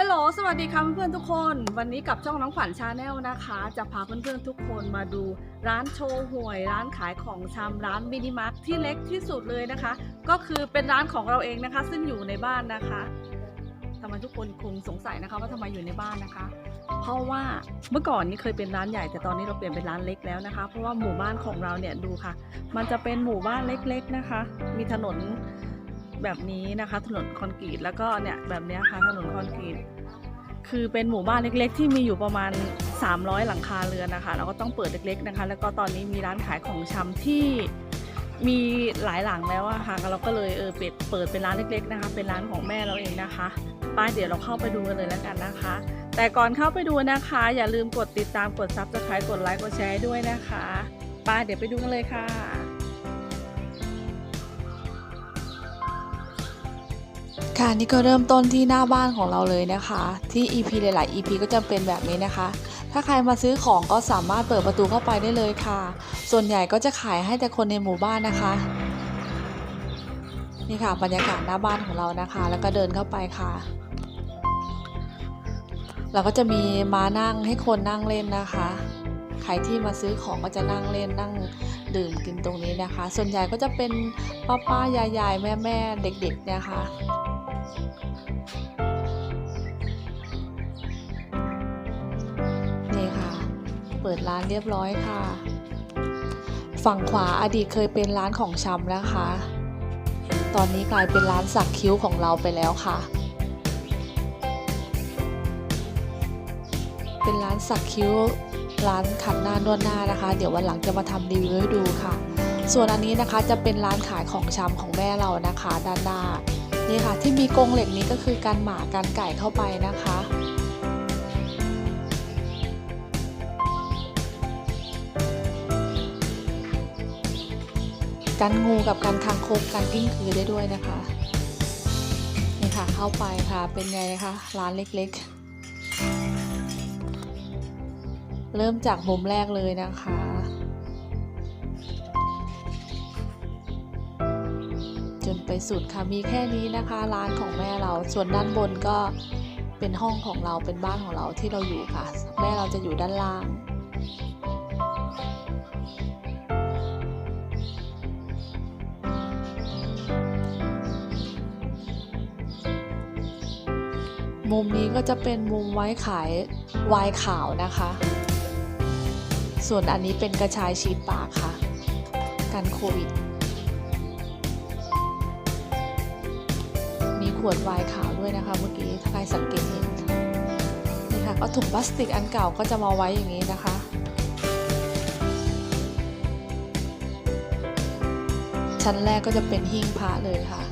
ฮัลโหล สวัสดีค่ะเพื่อนๆทุกคน วันนี้กับช่องน้องขวัญชาแนลนะคะ จะพาเพื่อนๆทุกคนมาดูร้านโชว์หวย ร้านขายของชำร้านมินิมาร์ทที่เล็กที่สุดเลยนะคะ ก็คือเป็นร้านของเราเองนะคะ ซึ่งอยู่ในบ้านนะคะทำไมทุกคนคงสงสัยนะคะ ว่าทำไมอยู่ในบ้านนะคะ เพราะว่าเมื่อก่อนนี้เคยเป็นร้านใหญ่ แต่ตอนนี้เราเปลี่ยนเป็นร้านเล็กแล้วนะคะ เพราะว่าหมู่บ้านของเราเนี่ยดูค่ะ มันจะเป็นหมู่บ้านเล็กๆนะคะ มีถนน แบบนี้นะคะ ถนนคอนกรีตแล้วก็เนี่ยแบบนี้ค่ะถนนคอนกรีตคือเป็นหมู่บ้านเล็ก ๆ ที่มีอยู่ประมาณ 300 หลังคาเรือนนะคะเราก็ต้องเปิดเล็ก ๆนะคะ แล้วก็ตอนนี้มีร้านขายของชำที่มีหลายหลังแล้วอะค่ะเราก็เลยเออเปิดเปิดเป็นร้านเล็ก ๆนะคะ เป็นร้านของแม่เราเองนะคะป้าเดี๋ยวเราเข้าไปดูกันเลยแล้วกันนะคะ แต่ก่อนเข้าไปดูนะคะ อย่าลืมกดติดตามกดซับสไครต์กดไลค์กดแชร์ด้วยนะคะป้าเดี๋ยวไปดูกันเลยค่ะ ค่ะนี่ก็เริ่มต้นที่หน้าบ้านของเราเลยนะคะ ที่ EP หลาย ๆ EP ก็จะเป็นแบบนี้นะคะ ถ้าใครมาซื้อของก็สามารถเปิดประตูเข้าไปได้เลยค่ะ ส่วนใหญ่ก็จะขายให้แต่คนในหมู่บ้านนะคะ นี่ค่ะบรรยากาศหน้าบ้านของเรานะคะ แล้วก็เดินเข้าไปค่ะ เราก็จะมีมานั่งให้คนนั่งเล่นนะคะใครที่มาซื้อของก็จะนั่งเล่นนั่งดื่มกินตรงนี้นะคะ ส่วนใหญ่ก็จะเป็นป้าป้ายายยายแม่แม่ๆเด็กๆเนี่ยค่ะ นี่ค่ะ เปิดร้านเรียบร้อยค่ะ ฝั่งขวาอดีตเคยเป็นร้านของชำนะคะ ตอนนี้กลายเป็นร้านสักคิ้วของเราไปแล้วค่ะ เป็นร้านสักคิ้วร้านขัดหน้านวดหน้านะคะ เดี๋ยววันหลังจะมาทำรีวิวให้ดูค่ะ ส่วนอันนี้นะคะจะเป็นร้านขายของชำของแม่เรานะคะ ด้านหน้า นี่ค่ะที่มีกรงเหล็กนี้ก็คือการหมาการไก่เข้าไปนะคะกันงูกับกันคางคกกันกิ้งคือได้ด้วยนะคะ นี่ค่ะเข้าไปค่ะเป็นไงคะร้านเล็กๆ เริ่มจากมุมแรกเลยนะคะ จนไปสุดค่ะมีแค่นี้นะคะร้านของแม่เราส่วนด้านบนก็เป็นห้องของเราเป็นบ้านของเราที่เราอยู่ค่ะ แม่เราจะอยู่ด้านล่างมุมนี้ก็จะเป็นมุมไว้ขายวน์ขาวนะคะ ส่วนอันนี้เป็นกระชายชีดปากค่ะ กันโควิด ขวดไวน์ขาวด้วยนะคะ เมื่อกี้ถ้าใครสังเกตเห็นนี่ค่ะก็ถุงพลาสติกอันเก่าก็จะมาไว้อย่างนี้นะคะชั้นแรกก็จะเป็นหิ้งพระเลยค่ะ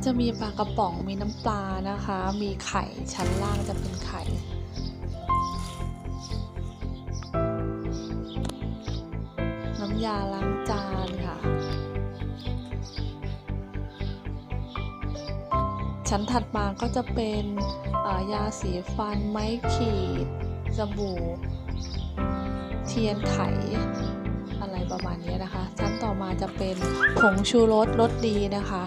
ก็จะมีปลากระป๋องมีน้ำปลานะคะ มีไข่ชั้นล่างจะเป็นไข่น้ำยาล้างจานค่ะ ชั้นถัดมาก็จะเป็นยาสีฟัน ไม้ขีดสบู่ เทียนไข อะไรประมาณนี้นะคะ ชั้นต่อมาจะเป็นผงชูรสรสดีนะคะ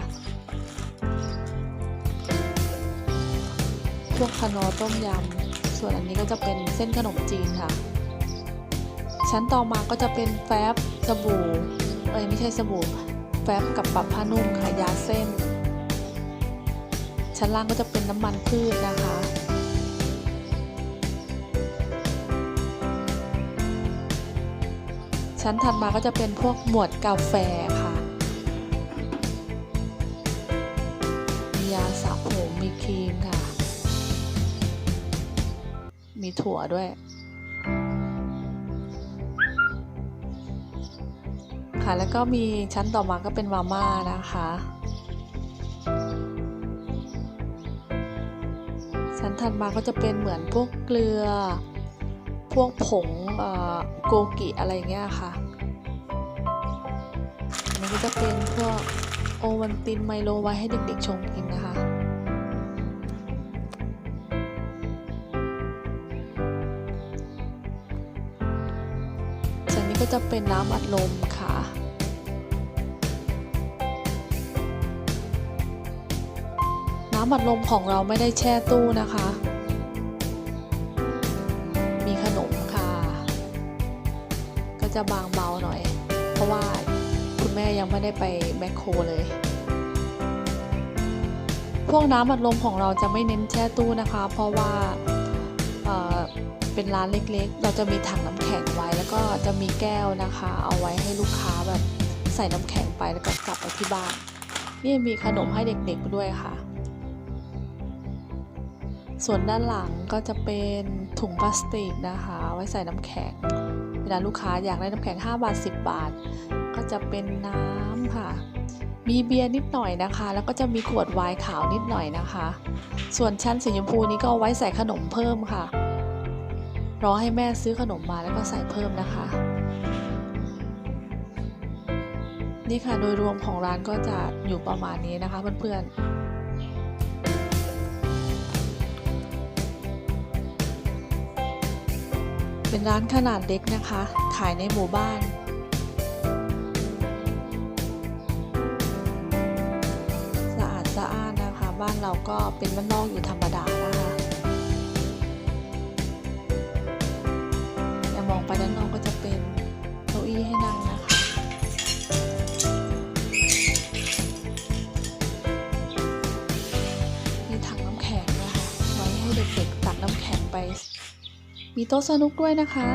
วกขนอต้มยำ ส่วนอันนี้ก็จะเป็นเส้นขนมจีนค่ะ ชั้นต่อมาก็จะเป็นแฟบสบู่ เอ้ยไม่ใช่สบู่ แฟบกับปรับผ้านุ่มค่ะยาเส้น ชั้นล่างก็จะเป็นน้ำมันพืชนะคะชั้นถัดมาก็จะเป็นพวกหมวดกาแฟค่ะ มียาสระผม มีครีมค่ะ มีถั่วด้วย ค่ะแล้วก็มีชั้นต่อมาก็เป็นมาม่านะคะ ชั้นถัดมาก็จะเป็นเหมือนพวกเกลือ พวกผงโกกิอะไรอย่างเงี้ยค่ะอันนี้ก็จะเป็นพวกโอวันตินไมโลไว้ให้เด็กๆชงกินนะคะ จะเป็นน้ำอัดลมค่ะ น้ำอัดลมของเราไม่ได้แช่ตู้นะคะ มีขนมค่ะ ก็จะบางเบาหน่อย เพราะว่าคุณแม่ยังไม่ได้ไปแมคโครเลย พวกน้ำอัดลมของเราจะไม่เน้นแช่ตู้นะคะ เพราะว่า เป็นร้านเล็กๆ เราจะมีถังน้ำแข็งไว้ แล้วก็จะมีแก้วนะคะ เอาไว้ให้ลูกค้าแบบใส่น้ำแข็งไปแล้วก็กลับไปที่บ้านนี่มีขนมให้เด็กๆด้วยค่ะ ส่วนด้านหลังก็จะเป็นถุงพลาสติกนะคะ ไว้ใส่น้ำแข็ง เวลาลูกค้าอยากได้น้ำแข็ง 5 บาท 10 บาท ก็จะเป็นน้ำค่ะมีเบียร์นิดหน่อยนะคะ แล้วก็จะมีขวดไวน์ขาวนิดหน่อยนะคะ ส่วนชั้นสีชมพูนี้ก็เอาไว้ใส่ขนมเพิ่มค่ะ รอให้แม่ซื้อขนมมาแล้วก็ใส่เพิ่มนะคะ นี่ค่ะโดยรวมของร้านก็จะอยู่ประมาณนี้นะคะเพื่อนๆเป็นร้านขนาดเล็กนะคะ ขายในหมู่บ้าน สะอาดสะอ้านนะคะ บ้านเราก็เป็นบ้านนอกอยู่ธรรมดานะคะ อองไปด้านนอกก็จะเป็นเก้าอี้ให้นั่งนะคะ มีถังน้ำแข็งนะคะไว้ให้เด็กๆตักน้ำแข็งไป มีโต๊ะสนุกด้วยนะคะ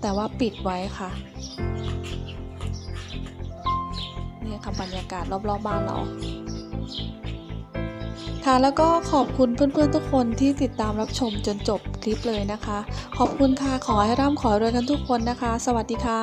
แต่ว่าปิดไว้ค่ะเนี่ยค่ะบรรยากาศรอบๆบ้านเรา ค่ะแล้วก็ขอบคุณเพื่อนๆทุกคนที่ติดตามรับชมจนจบคลิปเลยนะคะ ขอบคุณค่ะขอให้ร่ำขอรวยกันทุกคนนะคะ สวัสดีค่ะ